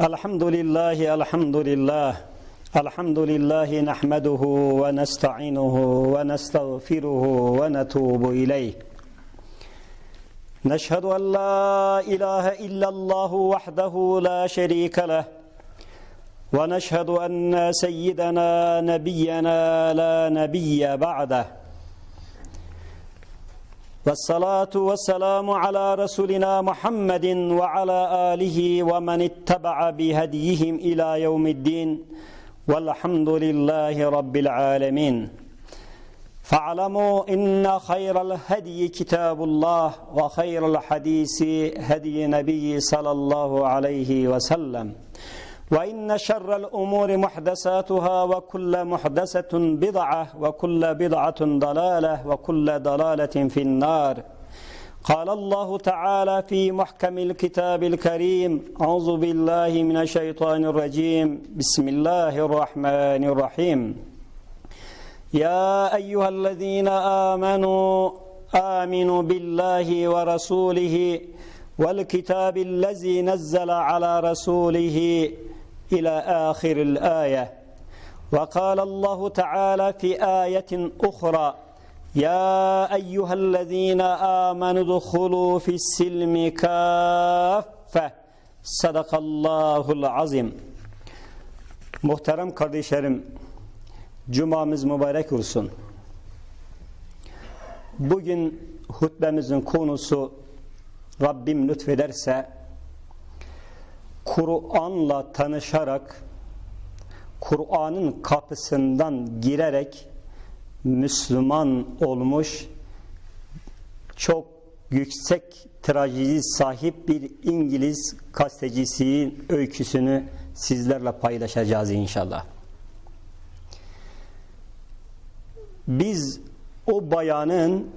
الحمد لله الحمد لله الحمد لله نحمده ونستعينه ونستغفره ونتوب إليه. نشهد أن لا إله إلا الله وحده لا شريك له ونشهد أن سيدنا نبينا لا نبي بعده. والصلاة والسلام على رسولنا محمد وعلى آله ومن اتبع بهديهم إلى يوم الدين والحمد لله رب العالمين. فاعلموا إن خير الهدي كتاب الله وخير الحديث هدي نبي صلى الله عليه وسلم. وإن شر الأمور محدثاتها وكل محدثة بدعة وكل بدعة ضلالة وكل ضلالة في النار. قال الله تعالى في محكم الكتاب الكريم أعوذ بالله من الشيطان الرجيم. بسم الله الرحمن الرحيم. يا أيها الذين آمنوا آمنوا بالله ورسوله والكتاب الذي نزل على رسوله إلى آخر الآية وقال الله تعالى في آية أخرى يا أيها الذين آمنوا ادخلوا في السلم كافة صدق الله العظيم Muhterem kardeşlerim, Cumamız mübarek olsun. Bugün hutbemizin konusu Rabbim lütfederse Kur'an'la tanışarak Kur'an'ın kapısından girerek Müslüman olmuş çok yüksek trajedi sahip bir İngiliz gazetecisinin öyküsünü sizlerle paylaşacağız inşallah. Biz o bayanın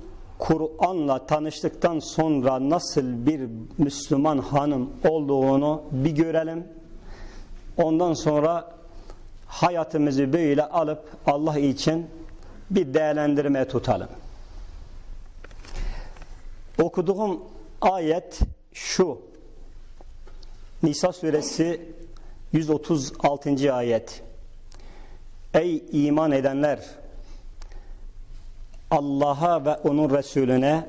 Kur'an'la tanıştıktan sonra nasıl bir Müslüman hanım olduğunu bir görelim. Ondan sonra hayatımızı böyle alıp Allah için bir değerlendirme tutalım. Okuduğum ayet şu. Nisa suresi 136. ayet. Ey iman edenler! Allah'a ve onun Resulüne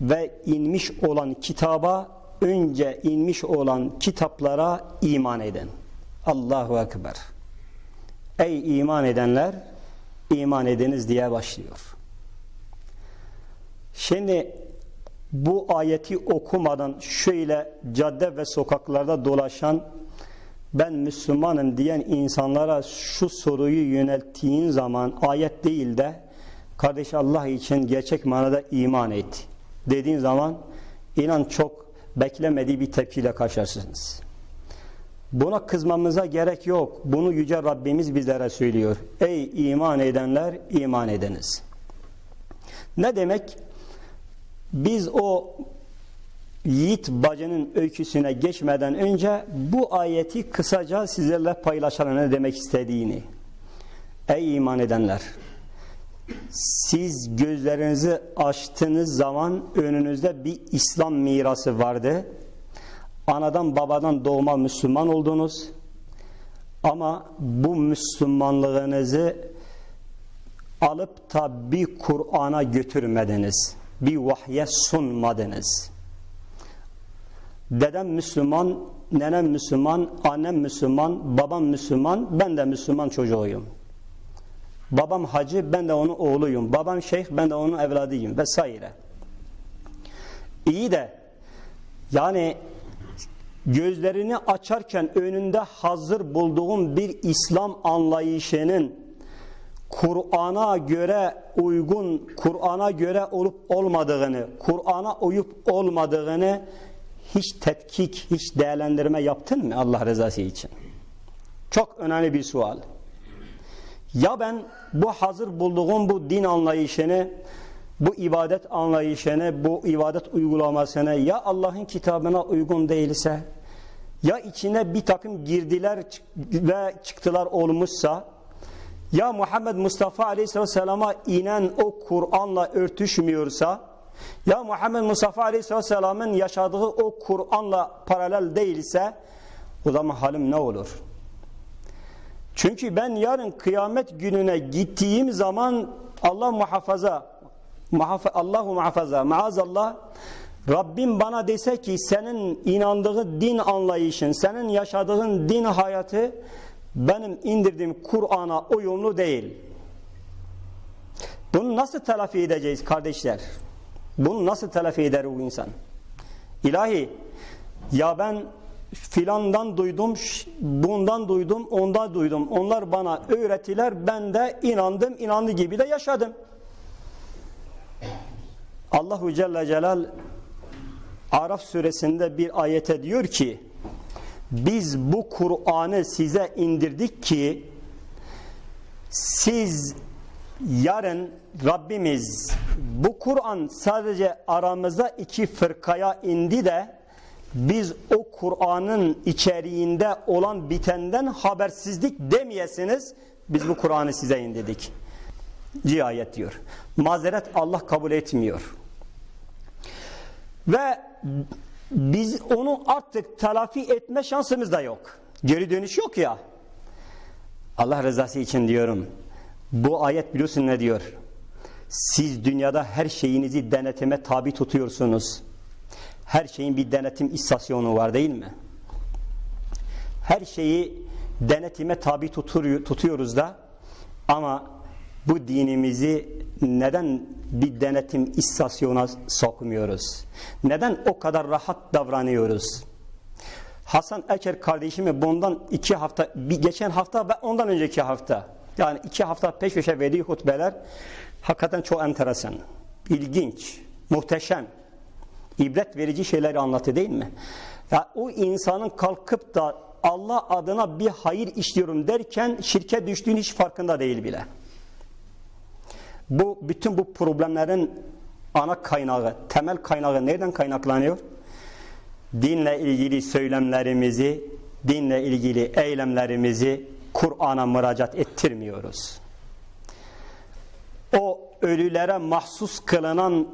ve inmiş olan kitaba önce inmiş olan kitaplara iman edin. Allahu Ekber. Ey iman edenler iman ediniz diye başlıyor. Şimdi bu ayeti okumadan şöyle cadde ve sokaklarda dolaşan ben Müslümanım diyen insanlara şu soruyu yönelttiğin zaman ayet değil de kardeş Allah için gerçek manada iman et dediğin zaman inan çok beklemediği bir tepkiyle karşılaşırsınız. Buna kızmamıza gerek yok. Bunu Yüce Rabbimiz bizlere söylüyor. Ey iman edenler iman ediniz. Ne demek? Biz o Yiğit bacının öyküsüne geçmeden önce bu ayeti kısaca sizlerle paylaşalım ne demek istediğini. Ey iman edenler! Siz gözlerinizi açtığınız zaman önünüzde bir İslam mirası vardı. Anadan babadan doğma Müslüman oldunuz. Ama bu Müslümanlığınızı alıp da bir Kur'an'a götürmediniz. Bir vahye sunmadınız. Dedem Müslüman, nenem Müslüman, annem Müslüman, babam Müslüman, ben de Müslüman çocuğuyum. Babam hacı, ben de onun oğluyum. Babam şeyh, ben de onun evladıyım vesaire. İyi de yani gözlerini açarken önünde hazır bulduğum bir İslam anlayışının Kur'an'a göre uygun, Kur'an'a göre olup olmadığını, Kur'an'a uyup olmadığını hiç tetkik, hiç değerlendirme yaptın mı Allah rızası için? Çok önemli bir sual. Ya ben bu hazır bulduğum bu din anlayışını, bu ibadet anlayışını, bu ibadet uygulamasını ya Allah'ın kitabına uygun değilse, ya içine bir takım girdiler ve çıktılar olmuşsa, ya Muhammed Mustafa Aleyhisselam'a inen o Kur'an'la örtüşmüyorsa, ya Muhammed Mustafa Aleyhisselam'ın yaşadığı o Kur'an'la paralel değilse O zaman halim ne olur? Çünkü ben yarın kıyamet gününe gittiğim zaman Allah muhafaza muhafa, Allahu muhafaza maazallah Rabbim bana dese ki senin inandığın din anlayışın, senin yaşadığın din hayatı benim indirdiğim Kur'an'a uyumlu değil. Bunu nasıl telafi edeceğiz kardeşler? Bunu nasıl telafi eder bu insan? İlahi ya ben filandan duydum, bundan duydum, ondan duydum. Onlar bana öğretiler, ben de inandım, inandı gibi de yaşadım. Allahu Celle Celal Araf suresinde bir ayete diyor ki biz bu Kur'an'ı size indirdik ki siz yarın Rabbimiz bu Kur'an sadece aramızda iki fırkaya indi de biz o Kur'an'ın içeriğinde olan bitenden habersizlik demeyesiniz biz bu Kur'an'ı size indirdik. Cihayet diyor. Mazeret Allah kabul etmiyor. Ve biz onu artık telafi etme şansımız da yok. Geri dönüş yok ya. Allah rızası için diyorum. Bu ayet biliyorsun ne diyor? Siz dünyada her şeyinizi denetime tabi tutuyorsunuz. Her şeyin bir denetim istasyonu var değil mi? Her şeyi denetime tabi tutuyoruz da ama bu dinimizi neden bir denetim istasyona sokmuyoruz? Neden o kadar rahat davranıyoruz? Hasan Eker kardeşimi bundan iki hafta, bir geçen hafta ve ondan önceki hafta yani iki hafta peş peşe verdiği hutbeler hakikaten çok enteresan, ilginç, muhteşem, ibret verici şeyleri anlatı değil mi? Ya o insanın kalkıp da Allah adına bir hayır işliyorum derken şirke düştüğün hiç farkında değil bile. Bu bütün bu problemlerin ana kaynağı, temel kaynağı nereden kaynaklanıyor? Dinle ilgili söylemlerimizi, dinle ilgili eylemlerimizi Kur'an'a müracaat ettirmiyoruz. O ölülere mahsus kılınan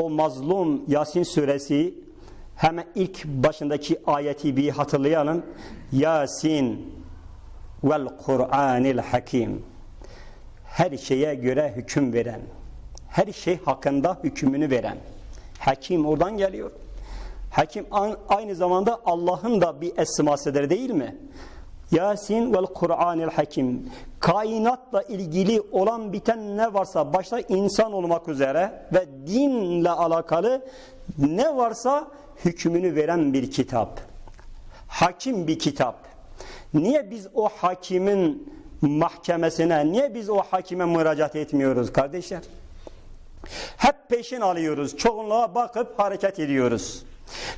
o mazlum Yasin suresi hemen ilk başındaki ayeti bir hatırlayalım. Yasin vel Kur'anil Hakim her şeye göre hüküm veren, her şey hakkında hükmünü veren. Hakim oradan geliyor. Hakim aynı zamanda Allah'ın da bir esmasıdır değil mi? Yasin vel Kur'anil Hakim. Kainatla ilgili olan biten ne varsa başta insan olmak üzere ve dinle alakalı ne varsa hükmünü veren bir kitap. Hakim bir kitap. Niye biz o hakimin mahkemesine niye biz o hakime müracaat etmiyoruz kardeşler? Hep peşin alıyoruz. Çoğunluğa bakıp hareket ediyoruz.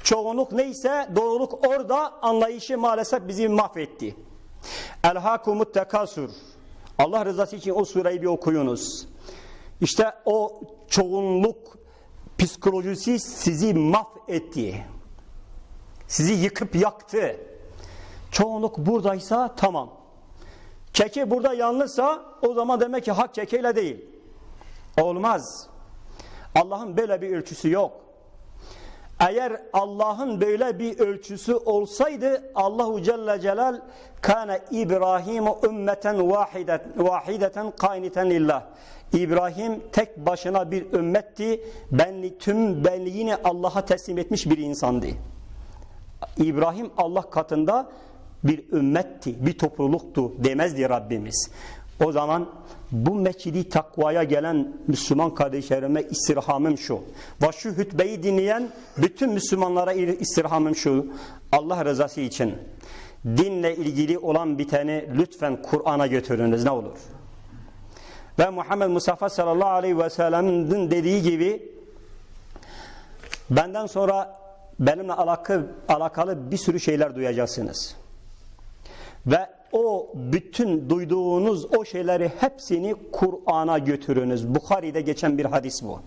Çoğunluk neyse doğruluk orada anlayışı maalesef bizi mahvetti. El-Hakumut Tekasur. Allah rızası için o sureyi bir okuyunuz. İşte o çoğunluk psikolojisi sizi mahvetti. Sizi yıkıp yaktı. Çoğunluk buradaysa tamam. Çeki burada yanlışsa o zaman demek ki hak çekiyle değil. Olmaz. Allah'ın böyle bir ölçüsü yok. Eğer Allah'ın böyle bir ölçüsü olsaydı Allahu Celle Celal kana İbrahim ümmeten vahideten vahideten kainiten lillah. İbrahim tek başına bir ümmetti. Benli tüm benliğini Allah'a teslim etmiş bir insandı. İbrahim Allah katında bir ümmetti, bir topluluktu demezdi Rabbimiz. O zaman bu meçidi takvaya gelen Müslüman kardeşlerime istirhamım şu. Ve şu hutbeyi dinleyen bütün Müslümanlara istirhamım şu. Allah rızası için dinle ilgili olan biteni lütfen Kur'an'a götürünüz ne olur. Ve Muhammed Mustafa sallallahu aleyhi ve sellem'in dediği gibi benden sonra benimle alakalı, alakalı bir sürü şeyler duyacaksınız. Ve o bütün duyduğunuz o şeyleri hepsini Kur'an'a götürünüz. Bukhari'de geçen bir hadis bu.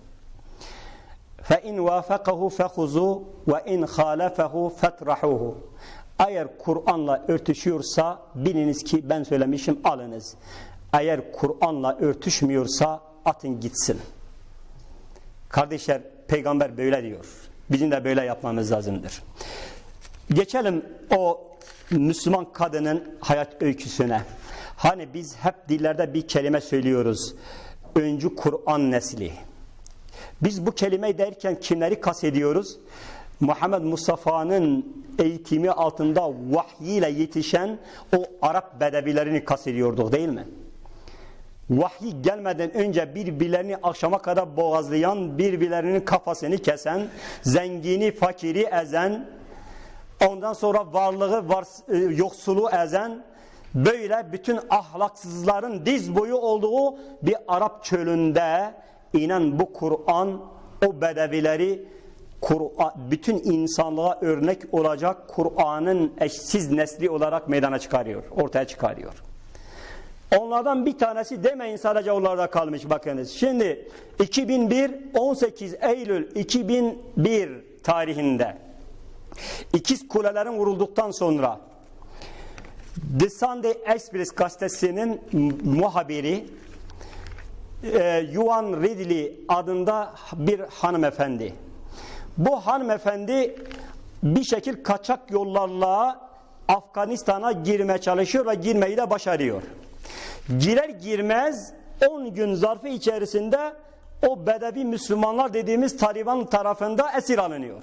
فَاِنْ وَافَقَهُ فَخُزُوا وَاِنْ خَالَفَهُ فَتْرَحُوهُ Eğer Kur'an'la örtüşüyorsa biliniz ki ben söylemişim alınız. Eğer Kur'an'la örtüşmüyorsa atın gitsin. Kardeşler peygamber böyle diyor. Bizim de böyle yapmamız lazımdır. Geçelim o Müslüman kadının hayat öyküsüne. Hani biz hep dillerde bir kelime söylüyoruz. Öncü Kur'an nesli. Biz bu kelimeyi derken kimleri kastediyoruz? Muhammed Mustafa'nın eğitimi altında vahyiyle yetişen o Arap bedevilerini kastediyorduk değil mi? Vahiy gelmeden önce birbirlerini akşama kadar boğazlayan, birbirlerinin kafasını kesen, zengini, fakiri ezen, ondan sonra varlığı, var, e, yoksulu ezen, böyle bütün ahlaksızların diz boyu olduğu bir Arap çölünde inen bu Kur'an o bedevileri bütün insanlığa örnek olacak Kur'an'ın eşsiz nesli olarak meydana çıkarıyor, ortaya çıkarıyor. Onlardan bir tanesi demeyin sadece onlarda kalmış bakınız. Şimdi 2001 18 Eylül 2001 tarihinde ikiz kulelerin vurulduktan sonra The Sunday Express gazetesinin muhabiri e, Yuan Ridley adında bir hanımefendi. Bu hanımefendi bir şekil kaçak yollarla Afganistan'a girmeye çalışıyor ve girmeyi de başarıyor. Girer girmez 10 gün zarfı içerisinde o bedevi Müslümanlar dediğimiz Taliban tarafında esir alınıyor.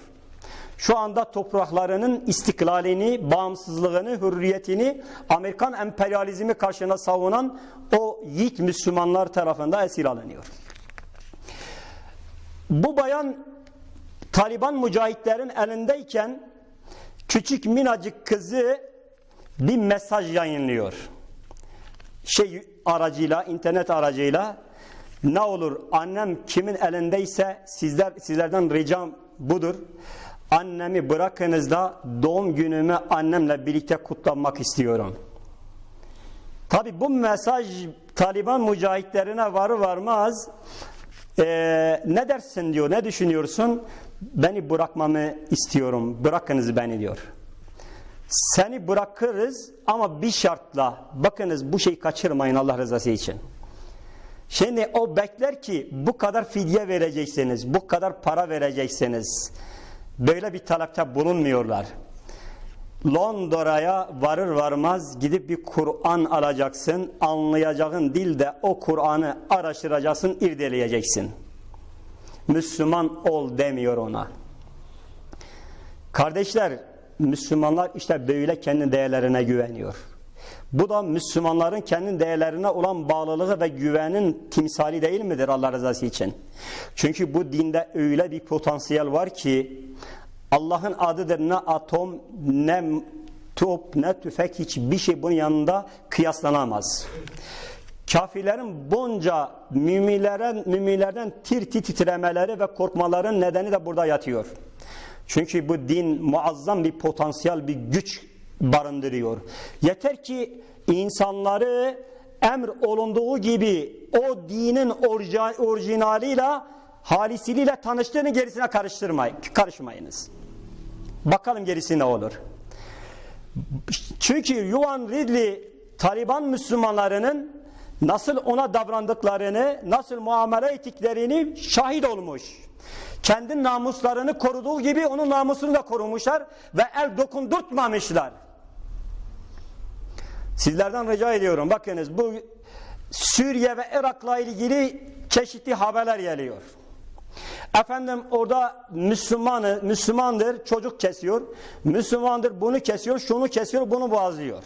Şu anda topraklarının istiklalini, bağımsızlığını, hürriyetini Amerikan emperyalizmi karşısında savunan o yiğit Müslümanlar tarafında esir alınıyor. Bu bayan Taliban mücahitlerin elindeyken küçük minacık kızı bir mesaj yayınlıyor. Şey aracıyla, internet aracıyla ne olur annem kimin elindeyse sizler sizlerden ricam budur. Annemi bırakınız da doğum günümü annemle birlikte kutlanmak istiyorum. Tabi bu mesaj Taliban mücahitlerine varı varmaz ee, ne dersin diyor, ne düşünüyorsun? Beni bırakmamı istiyorum, bırakınız beni diyor. Seni bırakırız ama bir şartla, bakınız bu şeyi kaçırmayın Allah rızası için. Şimdi o bekler ki bu kadar fidye vereceksiniz, bu kadar para vereceksiniz. Böyle bir talepte bulunmuyorlar. Londra'ya varır varmaz gidip bir Kur'an alacaksın, anlayacağın dilde o Kur'an'ı araştıracaksın, irdeleyeceksin. Müslüman ol demiyor ona. Kardeşler, Müslümanlar işte böyle kendi değerlerine güveniyor. Bu da Müslümanların kendi değerlerine olan bağlılığı ve güvenin timsali değil midir Allah rızası için? Çünkü bu dinde öyle bir potansiyel var ki Allah'ın adıdır ne atom ne top ne tüfek hiçbir şey bunun yanında kıyaslanamaz. Kafirlerin bunca müminlerin, müminlerden tir tir titremeleri ve korkmaların nedeni de burada yatıyor. Çünkü bu din muazzam bir potansiyel bir güç barındırıyor. Yeter ki insanları emr olunduğu gibi o dinin orijinaliyle halisiliyle tanıştığını gerisine karıştırmayın, karışmayınız. Bakalım gerisi ne olur. Çünkü Yuan Ridley Taliban Müslümanlarının nasıl ona davrandıklarını, nasıl muamele ettiklerini şahit olmuş. Kendi namuslarını koruduğu gibi onun namusunu da korumuşlar ve el dokundurtmamışlar. Sizlerden rica ediyorum. Bakınız bu Suriye ve Irak'la ilgili çeşitli haberler geliyor. Efendim orada Müslümanı, Müslümandır, çocuk kesiyor. Müslümandır, bunu kesiyor, şunu kesiyor, bunu boğazlıyor.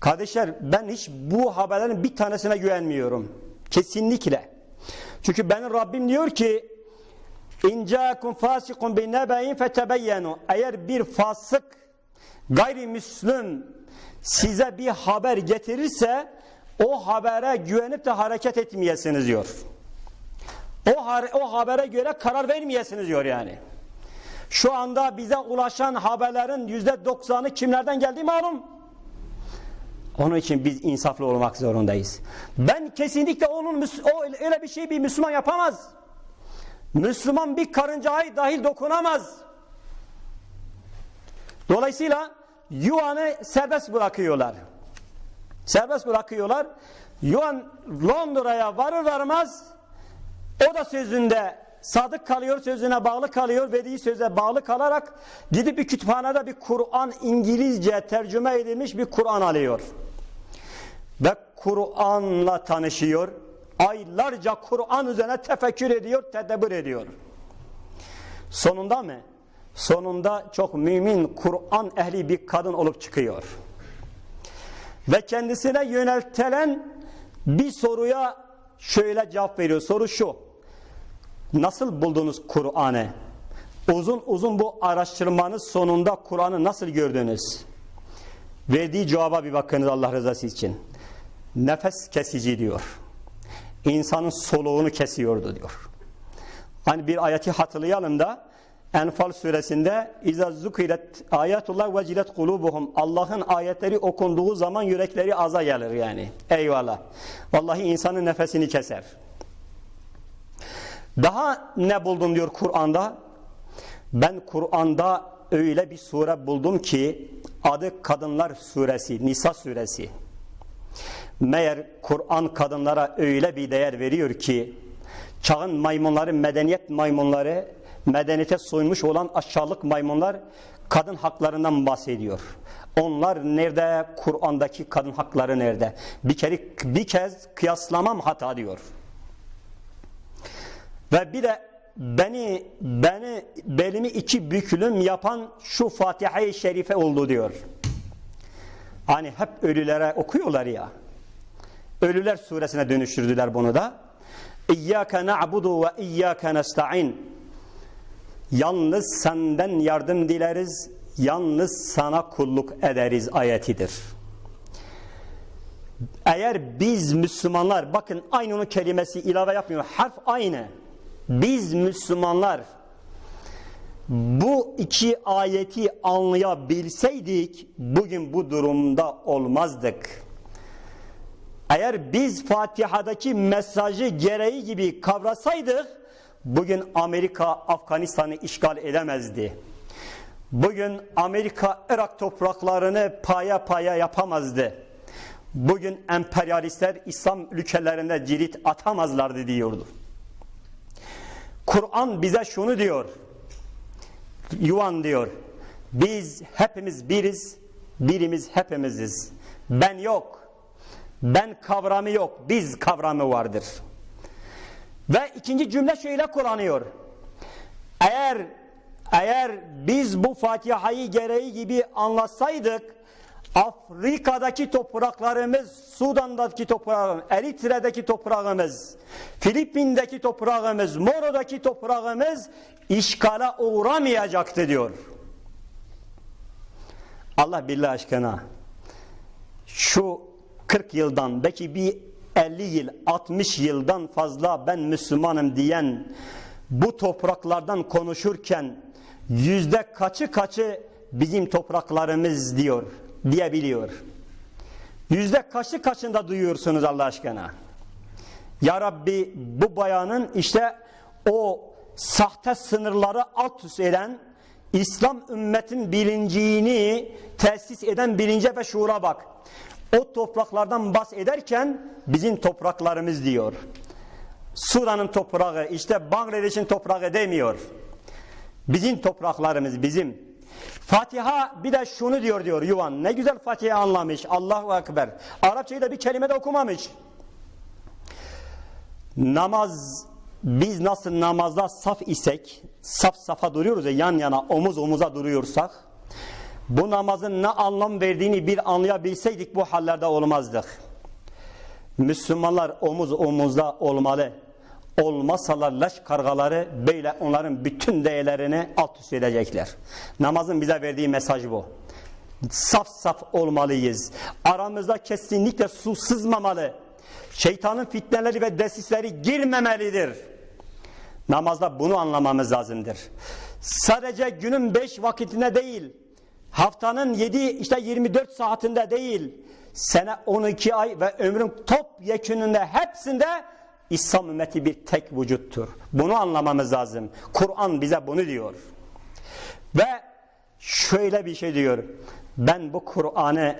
Kardeşler ben hiç bu haberlerin bir tanesine güvenmiyorum. Kesinlikle. Çünkü benim Rabbim diyor ki İncâkum fâsikun bin nebeyin fetebeyyenu Eğer bir fasık gayrimüslim size bir haber getirirse o habere güvenip de hareket etmeyesiniz diyor. O, o habere göre karar vermeyesiniz diyor yani. Şu anda bize ulaşan haberlerin yüzde doksanı kimlerden geldiği malum. Onun için biz insaflı olmak zorundayız. Ben kesinlikle onun o öyle bir şey bir Müslüman yapamaz. Müslüman bir karıncayı dahil dokunamaz. Dolayısıyla Yuan'ı serbest bırakıyorlar. Serbest bırakıyorlar. Yuan Londra'ya varır varmaz o da sözünde sadık kalıyor, sözüne bağlı kalıyor, verdiği söze bağlı kalarak gidip bir kütüphanede bir Kur'an İngilizce tercüme edilmiş bir Kur'an alıyor. Ve Kur'an'la tanışıyor. Aylarca Kur'an üzerine tefekkür ediyor, tedebbür ediyor. Sonunda mı? Sonunda çok mümin Kur'an ehli bir kadın olup çıkıyor. Ve kendisine yöneltilen bir soruya şöyle cevap veriyor. Soru şu. Nasıl buldunuz Kur'an'ı? Uzun uzun bu araştırmanız sonunda Kur'an'ı nasıl gördünüz? Verdiği cevaba bir bakınız Allah rızası için. Nefes kesici diyor. İnsanın soluğunu kesiyordu diyor. Hani bir ayeti hatırlayalım da Enfal suresinde İza zukiret ayetullah vecilet kulubuhum Allah'ın ayetleri okunduğu zaman yürekleri aza gelir yani. Eyvallah. Vallahi insanın nefesini keser. Daha ne buldum diyor Kur'an'da? Ben Kur'an'da öyle bir sure buldum ki adı Kadınlar Suresi, Nisa Suresi. Meğer Kur'an kadınlara öyle bir değer veriyor ki çağın maymunları, medeniyet maymunları, medeniyete soymuş olan aşağılık maymunlar kadın haklarından bahsediyor. Onlar nerede? Kur'an'daki kadın hakları nerede? Bir kere bir kez kıyaslamam hata diyor. Ve bir de beni beni belimi iki bükülüm yapan şu Fatiha-i Şerife oldu diyor. Hani hep ölülere okuyorlar ya. Ölüler suresine dönüştürdüler bunu da. İyyâke na'budu ve iyyâke nesta'in. Yalnız senden yardım dileriz, yalnız sana kulluk ederiz ayetidir. Eğer biz Müslümanlar, bakın aynı onun kelimesi ilave yapmıyor, harf aynı. Biz Müslümanlar bu iki ayeti anlayabilseydik bugün bu durumda olmazdık. Eğer biz Fatiha'daki mesajı gereği gibi kavrasaydık bugün Amerika Afganistan'ı işgal edemezdi. Bugün Amerika Irak topraklarını paya paya yapamazdı. Bugün emperyalistler İslam ülkelerinde cirit atamazlardı diyordu. Kur'an bize şunu diyor. Yuvan diyor. Biz hepimiz biriz, birimiz hepimiziz. Ben yok. Ben kavramı yok, biz kavramı vardır. Ve ikinci cümle şöyle kullanıyor. Eğer eğer biz bu Fatiha'yı gereği gibi anlasaydık Afrika'daki topraklarımız, Sudan'daki toprağımız, Eritre'deki toprağımız, Filipin'deki toprağımız, Moro'daki toprağımız işgale uğramayacaktı diyor. Allah billah aşkına şu 40 yıldan belki bir 50 yıl 60 yıldan fazla ben Müslümanım diyen bu topraklardan konuşurken yüzde kaçı kaçı bizim topraklarımız diyor diyebiliyor. Yüzde kaçı kaçında duyuyorsunuz Allah aşkına? Ya Rabbi bu bayanın işte o sahte sınırları alt üst eden İslam ümmetin bilincini tesis eden bilince ve şuura bak o topraklardan bahsederken bizim topraklarımız diyor. Sudan'ın toprağı, işte Bangladeş'in toprağı demiyor. Bizim topraklarımız bizim. Fatiha bir de şunu diyor diyor Yuvan. Ne güzel Fatiha anlamış. Allahu Ekber. Arapçayı da bir kelime de okumamış. Namaz biz nasıl namazda saf isek, saf safa duruyoruz ya yan yana omuz omuza duruyorsak bu namazın ne anlam verdiğini bir anlayabilseydik bu hallerde olmazdık. Müslümanlar omuz omuzda olmalı. Olmasalar leş kargaları böyle onların bütün değerlerini alt üst edecekler. Namazın bize verdiği mesaj bu. Saf saf olmalıyız. Aramızda kesinlikle su sızmamalı. Şeytanın fitneleri ve desisleri girmemelidir. Namazda bunu anlamamız lazımdır. Sadece günün beş vakitine değil, haftanın 7 işte 24 saatinde değil sene 12 ay ve ömrün top yekününde hepsinde İslam ümmeti bir tek vücuttur. Bunu anlamamız lazım. Kur'an bize bunu diyor. Ve şöyle bir şey diyor. Ben bu Kur'an'ı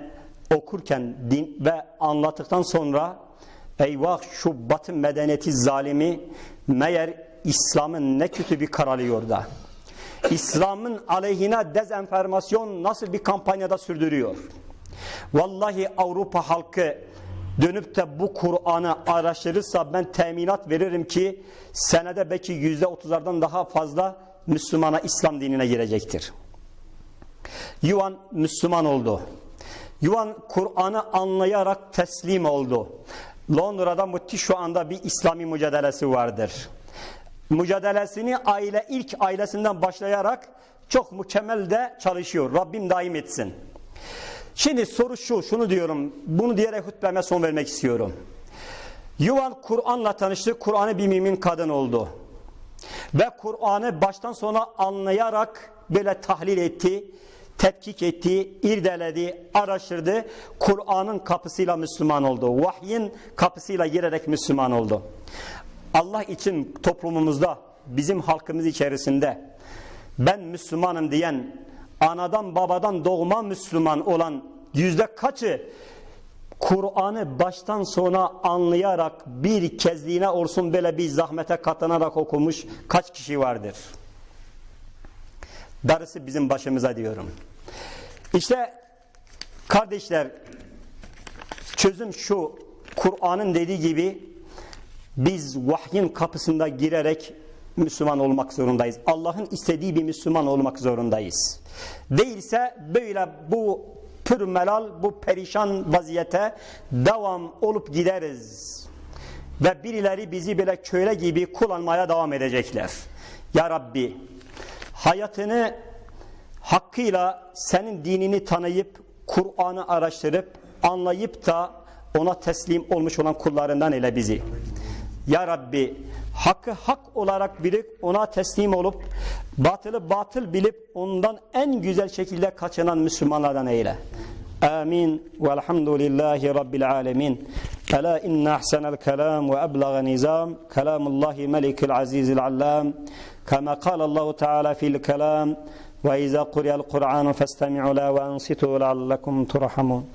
okurken din ve anlattıktan sonra eyvah şu batı medeniyeti zalimi meğer İslam'ın ne kötü bir kararı orada. İslam'ın aleyhine dezenformasyon nasıl bir kampanyada sürdürüyor. Vallahi Avrupa halkı dönüp de bu Kur'an'ı araştırırsa ben teminat veririm ki senede belki yüzde otuzlardan daha fazla Müslümana İslam dinine girecektir. Yuvan Müslüman oldu. Yuvan Kur'an'ı anlayarak teslim oldu. Londra'da müthiş şu anda bir İslami mücadelesi vardır. Mücadelesini aile ilk ailesinden başlayarak çok mükemmel de çalışıyor. Rabbim daim etsin. Şimdi soru şu, şunu diyorum. Bunu diyerek hutbeme son vermek istiyorum. Yuvan Kur'an'la tanıştı. Kur'an'ı bir mümin kadın oldu. Ve Kur'an'ı baştan sona anlayarak böyle tahlil etti, tetkik etti, irdeledi, araştırdı. Kur'an'ın kapısıyla Müslüman oldu. Vahyin kapısıyla girerek Müslüman oldu. Allah için toplumumuzda, bizim halkımız içerisinde ben Müslümanım diyen, anadan babadan doğma Müslüman olan yüzde kaçı Kur'an'ı baştan sona anlayarak bir kezliğine olsun böyle bir zahmete katlanarak okumuş kaç kişi vardır? Darısı bizim başımıza diyorum. İşte kardeşler çözüm şu Kur'an'ın dediği gibi biz vahyin kapısında girerek Müslüman olmak zorundayız. Allah'ın istediği bir Müslüman olmak zorundayız. Değilse böyle bu pür melal, bu perişan vaziyete devam olup gideriz. Ve birileri bizi böyle köle gibi kullanmaya devam edecekler. Ya Rabbi hayatını hakkıyla senin dinini tanıyıp Kur'an'ı araştırıp anlayıp da ona teslim olmuş olan kullarından eyle bizi. Ya Rabbi hakkı hak olarak bilip ona teslim olup batılı batıl bilip ondan en güzel şekilde kaçınan Müslümanlardan eyle. Amin. Velhamdülillahi Rabbil alemin. Ela inne ahsenel kelam ve eblağa nizam. Kelamullahi melikil azizil allam. Kama kal Allahu Teala fil kelam. Ve izâ kuriyel Kur'anu festemi'u la ve ansitu leallekum turhamun.